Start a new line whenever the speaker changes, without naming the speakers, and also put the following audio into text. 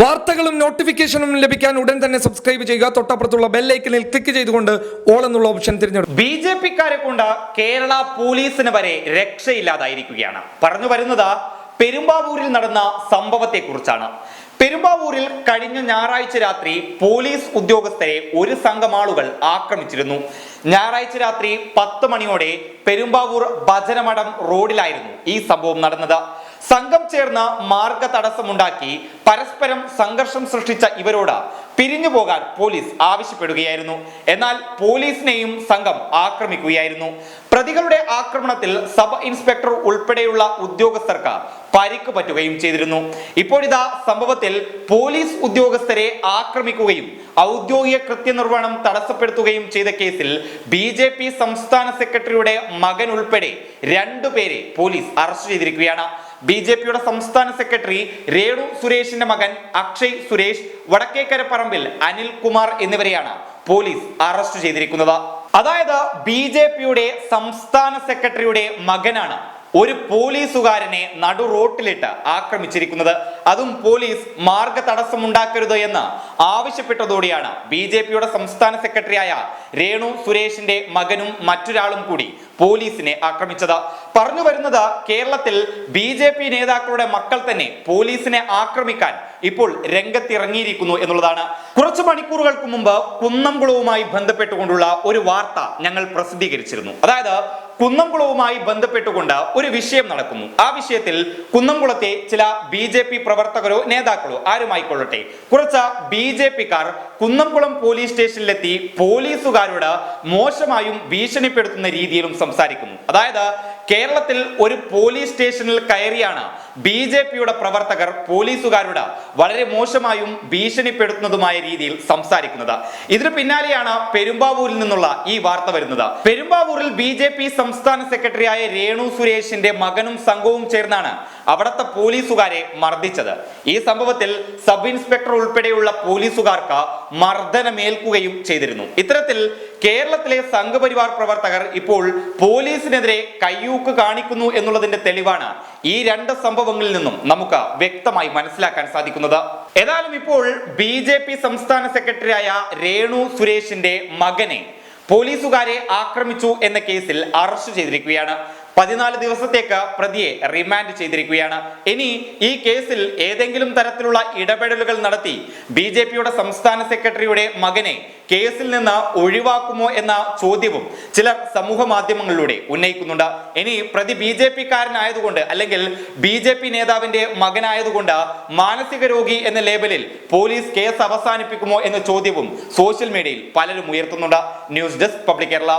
വാർത്തകളും നോട്ടിഫിക്കേഷനും ലഭിക്കാൻ ഉടൻ തന്നെ സബ്സ്ക്രൈബ് ചെയ്യുക. തൊട്ടപ്പുറത്തുള്ള ബെല്ലൈക്കനിൽ ക്ലിക്ക് ചെയ്തുകൊണ്ട് ഓൾ എന്നുള്ള ഓപ്ഷൻ തിരഞ്ഞെടുക്കും
ബി ജെ പിക്കാരെ കൊണ്ട് കേരള പോലീസിന് വരെ രക്ഷയില്ലാതായിരിക്കുകയാണ്. പറഞ്ഞു വരുന്നത് പെരുമ്പാവൂരിൽ നടന്ന സംഭവത്തെ കുറിച്ചാണ് പെരുമ്പാവൂരിൽ കഴിഞ്ഞ ഞായറാഴ്ച രാത്രി പോലീസ് ഉദ്യോഗസ്ഥരെ ഒരു സംഘം ആളുകൾ ആക്രമിച്ചിരുന്നു. ഞായറാഴ്ച രാത്രി പത്ത് മണിയോടെ പെരുമ്പാവൂർ ഭജനമഠം റോഡിലായിരുന്നു ഈ സംഭവം നടന്നത്. സംഘം ചേർന്ന് മാർഗ തടസ്സമുണ്ടാക്കി പരസ്പരം സംഘർഷം സൃഷ്ടിച്ച ഇവരോട് പിരിഞ്ഞു പോകാൻ പോലീസ് ആവശ്യപ്പെടുകയായിരുന്നു. എന്നാൽ പോലീസിനെയും സംഘം ആക്രമിക്കുകയായിരുന്നു. പ്രതികളുടെ ആക്രമണത്തിൽ സബ് ഇൻസ്പെക്ടർ ഉൾപ്പെടെയുള്ള ഉദ്യോഗസ്ഥർക്ക് പരിക്ക് പറ്റുകയും ചെയ്തിരുന്നു. ഇപ്പോഴിതാ സംഭവത്തിൽ പോലീസ് ഉദ്യോഗസ്ഥരെ ആക്രമിക്കുകയും ഔദ്യോഗിക കൃത്യനിർവഹണം തടസ്സപ്പെടുത്തുകയും ചെയ്ത കേസിൽ ബി ജെ പി സംസ്ഥാന സെക്രട്ടറിയുടെ മകൻ ഉൾപ്പെടെ രണ്ടുപേരെ പോലീസ് അറസ്റ്റ് ചെയ്തിരിക്കുകയാണ്. ബി ജെ പിയുടെ സംസ്ഥാന സെക്രട്ടറി രേണു സുരേഷിന്റെ മകൻ അക്ഷയ് സുരേഷ് വടക്കേക്കര പറമ്പിൽ അനിൽ കുമാർ എന്നിവരെയാണ് പോലീസ് അറസ്റ്റ് ചെയ്തിരിക്കുന്നത്. അതായത് ബി ജെ പിയുടെ സംസ്ഥാന സെക്രട്ടറിയുടെ മകനാണ് ഒരു പോലീസുകാരനെ നടു റോട്ടിലിട്ട് ആക്രമിച്ചിരിക്കുന്നത്. അതും പോലീസ് മാർഗ തടസ്സമുണ്ടാക്കരുത് എന്ന് ആവശ്യപ്പെട്ടതോടെയാണ് ബി ജെ പിയുടെ സംസ്ഥാന സെക്രട്ടറിയായ രേണു സുരേഷിന്റെ മകനും മറ്റൊരാളും കൂടി പോലീസിനെ ആക്രമിച്ചത്. പറഞ്ഞു വരുന്നത് കേരളത്തിൽ ബി ജെ പി നേതാക്കളുടെ മക്കൾ തന്നെ പോലീസിനെ ആക്രമിക്കാൻ ഇപ്പോൾ രംഗത്തിറങ്ങിയിരിക്കുന്നു എന്നുള്ളതാണ്. കുറച്ച് മണിക്കൂറുകൾക്ക് മുമ്പ് കുന്നംകുളവുമായി ബന്ധപ്പെട്ടുകൊണ്ടുള്ള ഒരു വാർത്ത ഞങ്ങൾ പ്രസിദ്ധീകരിച്ചിരുന്നു. അതായത് കുന്നംകുളവുമായി ബന്ധപ്പെട്ടുകൊണ്ട് ഒരു വിഷയം നടക്കുന്നു. ആ വിഷയത്തിൽ കുന്നംകുളത്തെ ചില ബി പ്രവർത്തകരോ നേതാക്കളോ ആരുമായിക്കൊള്ളട്ടെ? കുറച്ച് ബി ജെ പിക്കാർ കുന്നംകുളം പോലീസ് സ്റ്റേഷനിലെത്തി പോലീസുകാരോട് മോശമായും ഭീഷണിപ്പെടുത്തുന്ന രീതിയിലും സംസാരിക്കുന്നു. അതായത് കേരളത്തിൽ ഒരു പോലീസ് സ്റ്റേഷനിൽ കയറിയാണ് ബി ജെ പിയുടെ പ്രവർത്തകർ പോലീസുകാരോട് വളരെ മോശമായും ഭീഷണിപ്പെടുത്തുന്നതുമായ രീതിയിൽ സംസാരിക്കുന്നത്. ഇതിന് പിന്നാലെയാണ് പെരുമ്പാവൂരിൽ നിന്നുള്ള ഈ വാർത്ത വരുന്നത്. പെരുമ്പാവൂരിൽ ബി സംസ്ഥാന സെക്രട്ടറിയായ രേണു സുരേഷിന്റെ മകനും സംഘവും ചേർന്നാണ് അവിടുത്തെ പോലീസുകാരെ മർദ്ദിച്ചത്. ഈ സംഭവത്തിൽ സബ് ഇൻസ്പെക്ടർ ഉൾപ്പെടെയുള്ള പോലീസുകാർക്ക് മർദ്ദനമേൽക്കുകയും ചെയ്തിരുന്നു. ഇത്തരത്തിൽ കേരളത്തിലെ സംഘപരിവാർ പ്രവർത്തകർ ഇപ്പോൾ പോലീസിനെതിരെ കയ്യൂക്ക് കാണിക്കുന്നു എന്നുള്ളതിന്റെ തെളിവാണ് ഈ രണ്ട് സംഭവങ്ങളിൽ നിന്നും നമുക്ക് വ്യക്തമായി മനസ്സിലാക്കാൻ സാധിക്കുന്നത്. ഏതായാലും ഇപ്പോൾ ബി സംസ്ഥാന സെക്രട്ടറിയായ രേണു സുരേഷിന്റെ മകനെ പോലീസുകാരെ ആക്രമിച്ചു എന്ന കേസിൽ അറസ്റ്റ് ചെയ്തിരിക്കുകയാണ്. പതിനാല് ദിവസത്തേക്ക് പ്രതിയെ റിമാൻഡ് ചെയ്തിരിക്കുകയാണ്. ഇനി ഈ കേസിൽ ഏതെങ്കിലും തരത്തിലുള്ള ഇടപെടലുകൾ നടത്തി ബി ജെ പിയുടെ സംസ്ഥാന സെക്രട്ടറിയുടെ മകനെ കേസിൽ നിന്ന് ഒഴിവാക്കുമോ എന്ന ചോദ്യവും ചിലർ സമൂഹ മാധ്യമങ്ങളിലൂടെ ഉന്നയിക്കുന്നുണ്ട്. ഇനി പ്രതി ബി ജെ പിക്കാരനായതുകൊണ്ട് അല്ലെങ്കിൽ ബി ജെ പി നേതാവിന്റെ മകനായതുകൊണ്ട് മാനസിക രോഗി എന്ന ലേബലിൽ പോലീസ് കേസ് അവസാനിപ്പിക്കുമോ എന്ന ചോദ്യവും സോഷ്യൽ മീഡിയയിൽ പലരും ഉയർത്തുന്നുണ്ട്. News desk public Kerala.